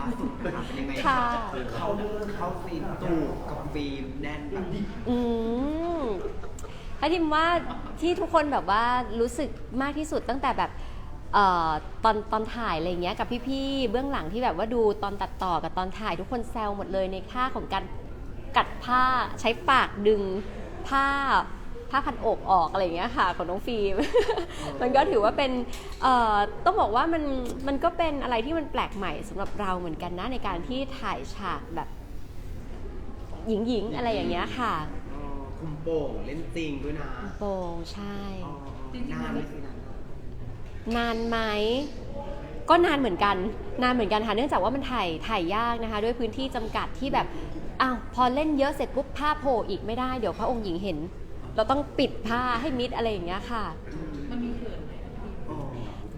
ล่าสุดนะคะเป็นยังไงค่ะ เขาเขาซีนตูกับฟิล์มแน่นแบบอืมถ้าทิมว่าที่ทุกคนแบบว่ารู้สึกมากที่สุดตั้งแต่แบบเอ่อตอนตอนถ่ายอะไรอย่างเงี้ยกับพี่ๆเบื้องหลังที่แบบว่าดูตอนตัดต่อกับตอนถ่ายทุกคนแซวหมดเลยในท่าของการกัดผ้าใช้ปากดึงผ้า ผ้าพันอกออกอะไรอย่างเงี้ยค่ะของน้องฟิล์ม มันก็ถือว่าเป็นเอ่อต้องบอกว่ามันมันก็เป็นอะไรที่มันแปลกใหม่สำหรับเราเหมือนกันนะในการที่ถ่ายฉากแบบหญิงๆอะไรอย่างเงี้ยค่ะเออคุมโป่งเล่นจริงด้วยนะโป่งใช่ อ๋อนานไหมคือนานนานไหมก็นานเหมือนกัน นานเหมือนกันค่ะเนื่องจากว่ามันถ่ายถ่ายยากนะคะ ด้วยพื้นที่จำกัดที่แบบอ้าวพอเล่นเยอะเสร็จปุ๊บผ้าโผล่อีกไม่ได้เดี๋ยวพระองค์หญิงเห็น เราต้องปิดผ้าให้มิดอะไรอย่างเงี้ยค่ะ มันมีเขินไหม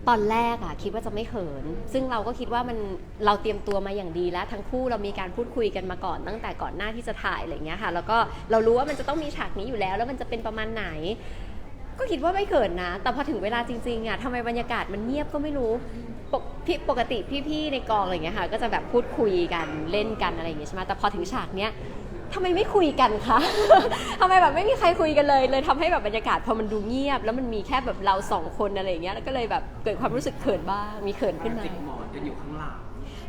ตอนแรกอะคิดว่าจะไม่เขิน ซึ่งเราก็คิดว่ามันเราเตรียมตัวมาอย่างดีแล้ว ทั้งคู่เรามีการพูดคุยกันมาก่อนตั้งแต่ก่อนหน้าที่จะถ่ายอะไรอย่างเงี้ยค่ะ แล้วก็เรารู้ว่ามันจะต้องมีฉากนี้อยู่แล้ว แล้วมันจะเป็นประมาณไหน ก็คิดว่าไม่เขินนะ แต่พอถึงเวลาจริงๆอะทำไมบรรยากาศมันเงียบก็ไม่รู้ปกพี่ปกติพี่ๆในกองอะไรอย่างเงี้ยค่ะ ก็จะแบบพูดคุยกันเล่นกันอะไรอย่างเงี้ยใช่ไหมแต่พอถึงฉากเนี้ย ทำไมไม่คุยกันคะ ทำไมแบบไม่มีใครคุยกันเลย เลยทำให้แบบบรรยากาศพอมันดูเงียบ แล้วมันมีแค่แบบเราสองคนอะไรอย่างเงี้ย แล้วก็เลยแบบเกิดความรู้สึกเขินบ้าง มีเขินขึ้นมา จิกหมอนกันอยู่ข้างหลัง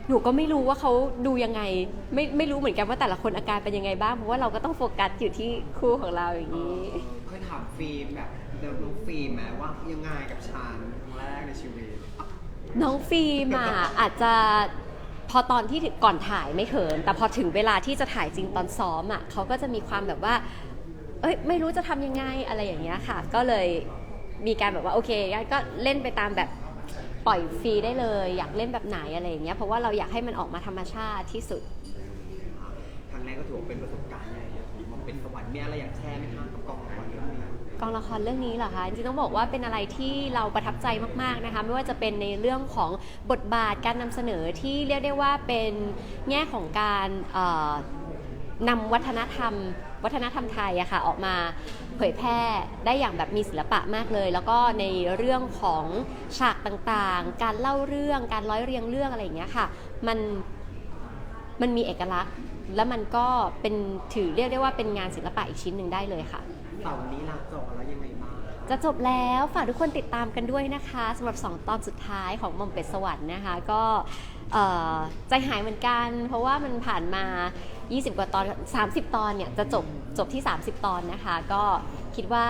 หนูก็ไม่รู้ว่าเขาดูยังไง ไม่ไม่รู้เหมือนกันว่าแต่ละคนอาการเป็นยังไงบ้าง เพราะว่าเราก็ต้องโฟกัสอยู่ที่คู่ของเราอย่างนี้ เคยถามฟิล์มแบบเดิมน้องฟิล์มไหมว่ายังไงกับชานครั้งแรกในชีวิต น้องฟิล์มอะอาจจะ พอตอนที่ก่อนถ่ายไม่เขิน แต่พอถึงเวลาที่จะถ่ายจริงตอนซ้อมอะเขาก็จะมีความแบบว่า เอ้ยไม่รู้จะทำยังไงอะไรอย่างเงี้ยค่ะ ก็เลยมีการแบบว่าโอเคงั้นก็เล่นไปตามแบบปล่อยฟรีได้เลย อยากเล่นแบบไหนอะไรอย่างเงี้ยเพราะว่าเราอยากให้มันออกมาธรรมชาติที่สุด ครั้งแรกก็ถือว่าเป็นประสบการณ์ใหญ่เลยมันเป็นสวรรค์มีอะไรอยากแชร์ไหมคะ กองละครเรื่องนี้เหรอคะจริงๆต้องบอกว่าเป็นอะไรที่เราประทับใจมากๆนะคะไม่ว่าจะเป็นในเรื่องของบทบาทการนำเสนอที่เรียกได้ว่าเป็นแง่ของการเอ่อนำวัฒนธรรม วัฒนธรรมไทยอะค่ะออกมาเผยแพร่ได้อย่างแบบมีศิลปะมากเลย แล้วก็ในเรื่องของฉากต่างๆ การเล่าเรื่องการร้อยเรียงเรื่องอะไรอย่างเงี้ยค่ะมันมันมีเอกลักษณ์ และมันก็เป็นถือเรียกได้ว่าเป็นงานศิลปะอีกชิ้นหนึ่งได้เลยค่ะ เสาร์นี้ลาจอแล้วยังไงบ้างจะจบแล้วฝากทุกคนติดตามกันด้วยนะคะสำหรับ 2 ตอนสุดท้ายของหม่อมเป็ดสวรรค์นะคะ ก็เอ่อใจหายเหมือนกัน เพราะว่ามันผ่านมา 20 กว่าตอน 30 ตอนเนี่ยจะจบจบที่ 30 ตอนนะคะ ก็คิดว่า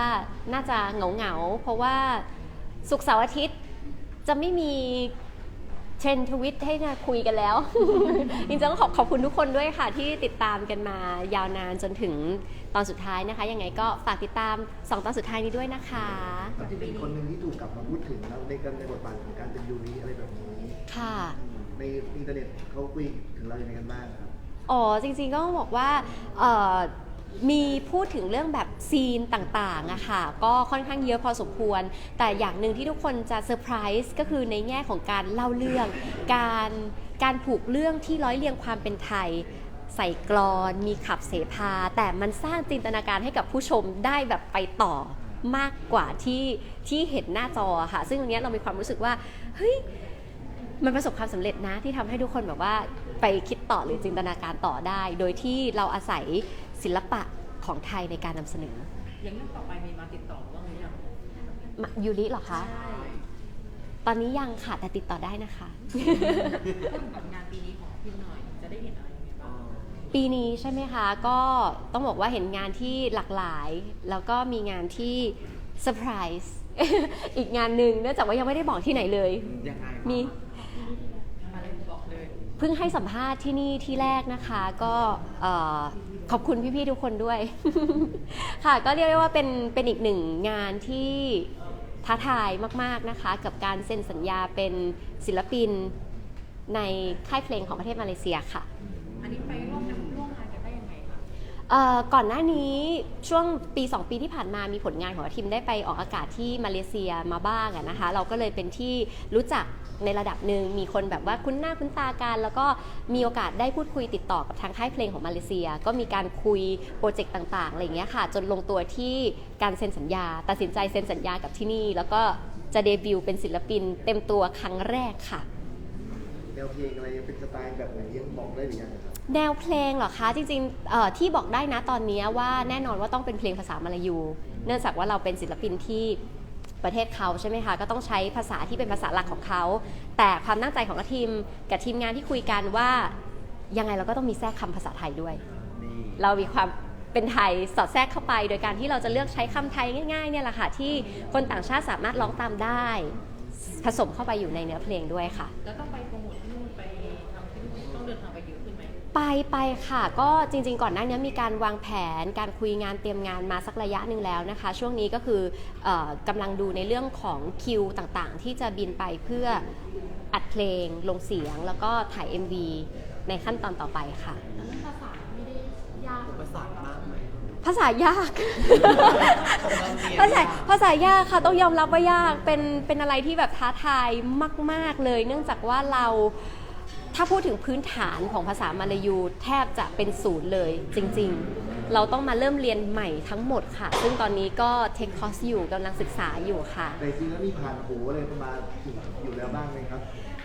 น่าจะเหงาเหงาๆเพราะว่าสุกร์เสาร์อาทิตย์จะไม่มี เทรนด์ทวิตให้มาคุยกันแล้ว จริงๆต้องขอบขอบคุณทุกคนด้วยค่ะ ที่ติดตามกันมายาวนานจนถึงตอนสุดท้ายนะคะยังไงก็ฝากติดตาม 2 ตอนสุดท้ายนี้ด้วยนะคะก็จะเป็นคนหนึ่งที่ถูกกลับมาพูดถึงแล้วในการในบทบาทของการเป็นยูริอะไรแบบนี้ค่ะ ในอินเทอร์เน็ตเขาคุยถึงเราอย่างไรกันบ้างครับ อ๋อจริงๆก็ต้องบอกว่าเอ่อ มีพูดถึงเรื่องแบบซีนต่างๆอะค่ะ ก็ค่อนข้างเยอะพอสมควร แต่อย่างหนึ่งที่ทุกคนจะเซอร์ไพรส์ก็คือในแง่ของการเล่าเรื่อง การการผูกเรื่องที่ร้อยเรียงความเป็นไทย ใส่กรอนมีขับเสพาแต่มันสร้างจินตนาการให้กับผู้ชมได้แบบไปต่อมากกว่าที่ที่เห็นหน้าจอค่ะ ซึ่งตรงนี้เรามีความรู้สึกว่าเฮ้ยมันประสบความสำเร็จนะที่ทำให้ทุกคนแบบว่าไปคิดต่อหรือจินตนาการต่อได้ โดยที่เราอาศัย ศิลปะของไทยในการนำเสนออย่างเรื่องต่อไปมีมาติดต่อบ้างหรือยังมายูริเหรอคะใช่ตอนนี้ยังค่ะแต่ติดต่อได้นะคะ พูดถึงงานปีนี้ของพิมหน่อยจะได้เห็นอะไรยังไงบ้างปีนี้ใช่ไหมคะ ก็ต้องบอกว่าเห็นงานที่หลากหลาย แล้วก็มีงานที่เซอร์ไพรส์อีกงานหนึ่งเนื่องจากว่ายังไม่ได้บอกที่ไหนเลย ยังไงมีอะไรบอกเลย เพิ่งให้สัมภาษณ์ที่นี่ที่แรกนะคะ ก็เอ่อ ขอบคุณพี่ๆทุกคนด้วย ค่ะก็เรียกได้ว่าเป็นเป็นอีกหนึ่งงานที่ท้าทายมากๆนะคะ กับการเซ็นสัญญาเป็นศิลปินในค่ายเพลงของประเทศมาเลเซียค่ะ เอ่อก่อนหน้านี้ช่วงปี 2 ปีที่ผ่านมามีผลงานของทีมได้ไปออกอากาศที่มาเลเซียมาบ้างอะนะคะ เราก็เลยเป็นที่รู้จักในระดับหนึ่งมีคนแบบว่าคุ้นหน้าคุ้นตากัน แล้วก็มีโอกาสได้พูดคุยติดต่อกับทางค่ายเพลงของมาเลเซีย ก็มีการคุยโปรเจกต์ต่างๆอะไรอย่างเงี้ยค่ะ จนลงตัวที่การเซ็นสัญญา ตัดสินใจเซ็นสัญญากับที่นี่ แล้วก็จะเดบิวต์เป็นศิลปินเต็มตัวครั้งแรกค่ะ วเพลงอะไรเป็นสไตล์แบบไหนยังบอกได้หรือยังครับ แนวเพลงเหรอคะจริงๆเอ่อที่บอกได้นะตอนนี้ว่าแน่นอนว่าต้องเป็นเพลงภาษามลายู เนื่องจากว่าเราเป็นศิลปินที่ประเทศเขาใช่ไหมคะก็ต้องใช้ภาษาที่เป็นภาษาหลักของเขา แต่ความตั้งใจของทีมกับทีมงานที่คุยกันว่ายังไงเราก็ต้องมีแทรกคำภาษาไทยด้วย นี่ เรามีความเป็นไทยสอดแทรกเข้าไป โดยการที่เราจะเลือกใช้คำไทยง่ายๆเนี่ยแหละค่ะที่คนต่างชาติสามารถร้องตามได้ ผสมเข้าไปอยู่ในเนื้อเพลงด้วยค่ะ แล้วต้องไปโปรโมทที่นู่นไปท ไหมไปไปค่ะก็จริงๆ ก่อนหน้านี้มีการวางแผนการคุยงานเตรียมงานมาสักระยะหนึ่งแล้วนะคะ ช่วงนี้ก็คือเออกำลังดูในเรื่องของคิวต่างๆ ที่จะบินไปเพื่ออัดเพลง ลงเสียงแล้วก็ถ่าย MV ในขั้นตอนต่อไปค่ะแต่เรื่องภาษาไม่ได้ยากอุปสรรคมากไหมภาษายาก ภาษาภาษายากค่ะต้องยอมรับว่ายากเป็นเป็นอะไรที่แบบท้าทายมาก ๆเลย เนื่องจากว่าเรา ถ้าพูดถึงพื้นฐานของภาษามาลายูแทบจะเป็นศูนย์เลยจริงๆ เราต้องมาเริ่มเรียนใหม่ทั้งหมดค่ะ ซึ่งตอนนี้ก็เทคคอร์สอยู่กำลังศึกษาอยู่ค่ะ แต่จริงๆแล้วมีผ่านหูอะไรมาถึงอยู่แล้วบ้างไหมครับ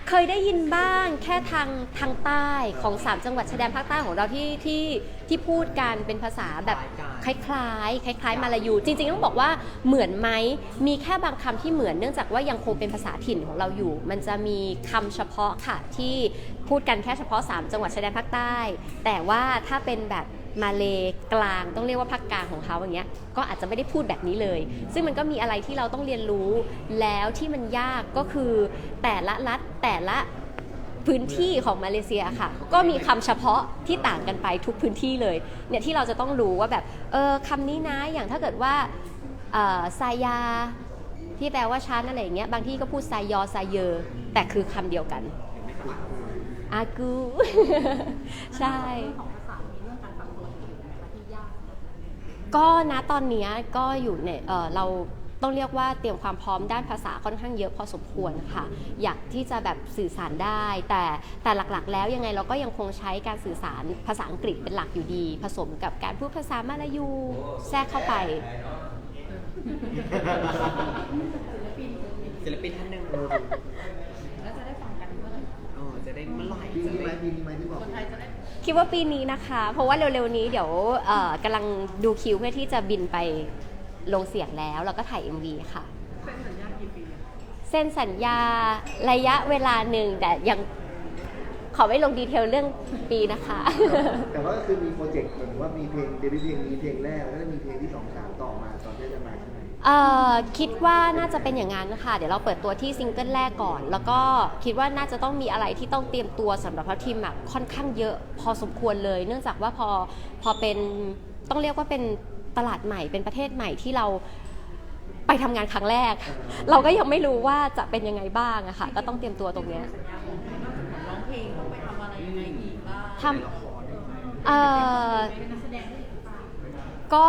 เคยได้ยินบ้างแค่ทางทางใต้ของ 3 จังหวัดชายแดนภาคใต้ของเราที่ที่ที่พูดกันเป็นภาษาแบบคล้ายๆ คล้ายๆ มาลายู จริงๆต้องบอกว่าเหมือนไหมมีแค่บางคำที่เหมือนเนื่องจากว่ายังคงเป็นภาษาถิ่นของเราอยู่ มันจะมีคำเฉพาะค่ะที่ พูดกันแค่เฉพาะ 3 จังหวัดชายแดนภาคใต้ แต่ว่าถ้าเป็นแบบมาเลกลางต้องเรียกว่าภาคกลางของเขาอย่างเงี้ยก็อาจจะไม่ได้พูดแบบนี้เลย ซึ่งมันก็มีอะไรที่เราต้องเรียนรู้แล้วที่มันยากก็คือแต่ละรัฐแต่ละพื้นที่ของมาเลเซียค่ะ ก็มีคำเฉพาะที่ต่างกันไปทุกพื้นที่เลยเนี่ยที่เราจะต้องรู้ว่าแบบเออคำนี้นะอย่างถ้าเกิดว่าซายาที่แปลว่าชั้นอะไรอย่างเงี้ยบางที่ก็พูดซายอซายเยอแต่คือคำเดียวกัน อากู ใช่เรื่องของภาษามีเรื่องการปรับตัวอยู่ไหมคะที่ยากสำหรับเราก็นะตอนเนี้ยก็อยู่ในเอ่อเราต้องเรียกว่าเตรียมความพร้อมด้านภาษาค่อนข้างเยอะพอสมควรค่ะ อยากที่จะแบบสื่อสารได้ แต่แต่หลักๆ แล้วยังไงเราก็ยังคงใช้การสื่อสารภาษาอังกฤษเป็นหลักอยู่ดี ผสมกับการพูดภาษามาลายูแทรกเข้าไป ศิลปินท่านหนึ่ง เออจะได้เมื่อไหร่ปีจะนี้ไหมได้ปีนี้ไหมที่บอกคนไทยจะได้คิดว่าปีนี้นะคะ เพราะว่าเร็วๆนี้เดี๋ยวเอ่อกำลังดูคิวเพื่อที่จะบินไปลงเสียงแล้ว แล้วก็ถ่าย MV ค่ะเป็นสัญญากี่ปีอะเซ็นสัญญาระยะเวลาหนึ่งแต่ยัง ขอไม่ลงดีเทลเรื่องปีนะคะ แต่ว่าก็คือมีโปรเจกต์เหมือนว่ามีเพลงเดบิวต์เพลงนี้เพลงแรกแล้วก็จะมีเพลงที่สองสามต่อมาตอนที่จะมาใช่ไหมเอ่อคิดว่าน่าจะเป็นอย่างนั้นนะคะเดี๋ยวเราเปิดตัวที่ซิงเกิลแรกก่อน แล้วก็คิดว่าน่าจะต้องมีอะไรที่ต้องเตรียมตัวสำหรับทัพทีมอะค่อนข้างเยอะพอสมควรเลย เนื่องจากว่าพอพอเป็นต้องเรียกว่าเป็นตลาดใหม่เป็นประเทศใหม่ที่เราไปทำงานครั้งแรก เราก็ยังไม่รู้ว่าจะเป็นยังไงบ้างอะค่ะ ก็ต้องเตรียมตัวตรงเนี้ย สัญญา ทำเอ่อเป็นนักแสดงด้วยหรือเปล่าก็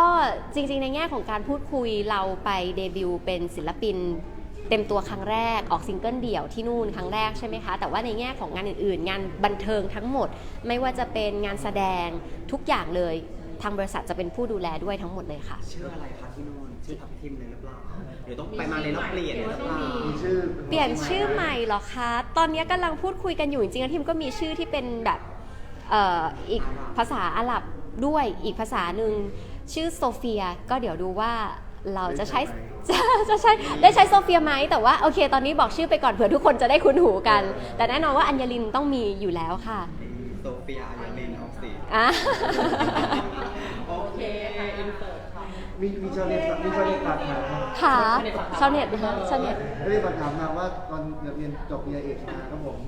จริงๆ ในแง่ของการพูดคุยเราไปเดบิวต์เป็นศิลปินเต็มตัวครั้งแรกออกซิงเกิลเดี่ยวที่นู่นครั้งแรกใช่ไหมคะ แต่ว่าในแง่ของงานอื่นๆ งานบันเทิงทั้งหมด ไม่ว่าจะเป็นงานแสดงทุกอย่างเลยทางบริษัทจะเป็นผู้ดูแลด้วยทั้งหมดเลยค่ะ ชื่ออะไรคะที่นู่นชื่อทัพทิมเลยหรือเปล่าเดี๋ยวต้องไปมาเลยแล้วเปลี่ยนเลยหรือเปล่ามีชื่อเปลี่ยนชื่อใหม่เหรอคะ ตอนนี้กำลังพูดคุยกันอยู่จริงๆแล้วทีมก็มีชื่อที่เป็นแบบเอ่ออีกภาษาอาหรับด้วยอีกภาษาหนึ่งชื่อโซเฟียก็เดี๋ยวดูว่าเราจะใช้จะจะใช้ได้ใช้โซเฟียไหมแต่ว่าโอเค ตอนนี้บอกชื่อไปก่อนเผื่อทุกคนจะได้คุ้นหูกัน แต่แน่นอนว่าอัญญลินต้องมีอยู่แล้วค่ะโซเฟียอายาลินออกสีอะโอเคอินเสิร์ตค่ะมีมีชาวเน็ตมีชาวเน็ตฝากถามค่ะชาวเน็ตนะคะชาวเน็ตไม่ได้ฝากถามมาว่าตอนเรียนจบปริญญาเอกมาครับผม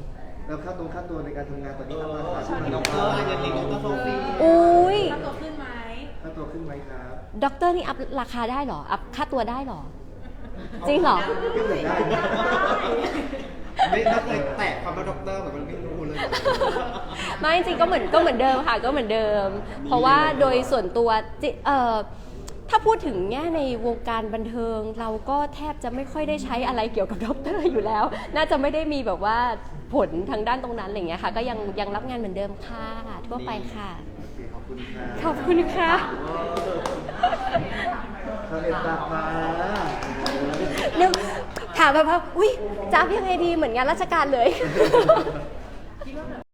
แล้วค่าตรงค่าตัวในการทำงานตอนนี้ทำงานค่าใช่ตัวดอกเตอร์อายาลินดอกเตอร์โซเฟียอุ้ยค่าตัวขึ้นไหมค่าตัวขึ้นไหมครับด็อกเตอร์นี่อัพราคาได้เหรอ อัพค่าตัวได้เหรอ จริงเหรอขึ้นเหมือนได้ไม่น่าเคยแตะคำว่าด็อกเตอร์แบบมันไม่รู้เลย ไม่จริงๆก็เหมือนก็เหมือนเดิมค่ะ ก็เหมือนเดิม เพราะว่าโดยส่วนตัวจิเอ่อ ถ้าพูดถึงแง่ในวงการบันเทิง เราก็แทบจะไม่ค่อยได้ใช้อะไรเกี่ยวกับด็อกเตอร์อยู่แล้ว น่าจะไม่ได้มีแบบว่าผลทางด้านตรงนั้นอะไรอย่างเงี้ยค่ะ ก็ยังยังรับงานเหมือนเดิมค่ะทั่วไปค่ะโอเคขอบคุณครับขอบคุณค่ะชาวเน็ตฝากมานึกถามแบบว่าอุ้ยจับยังไงดีเหมือนงานราชการเลย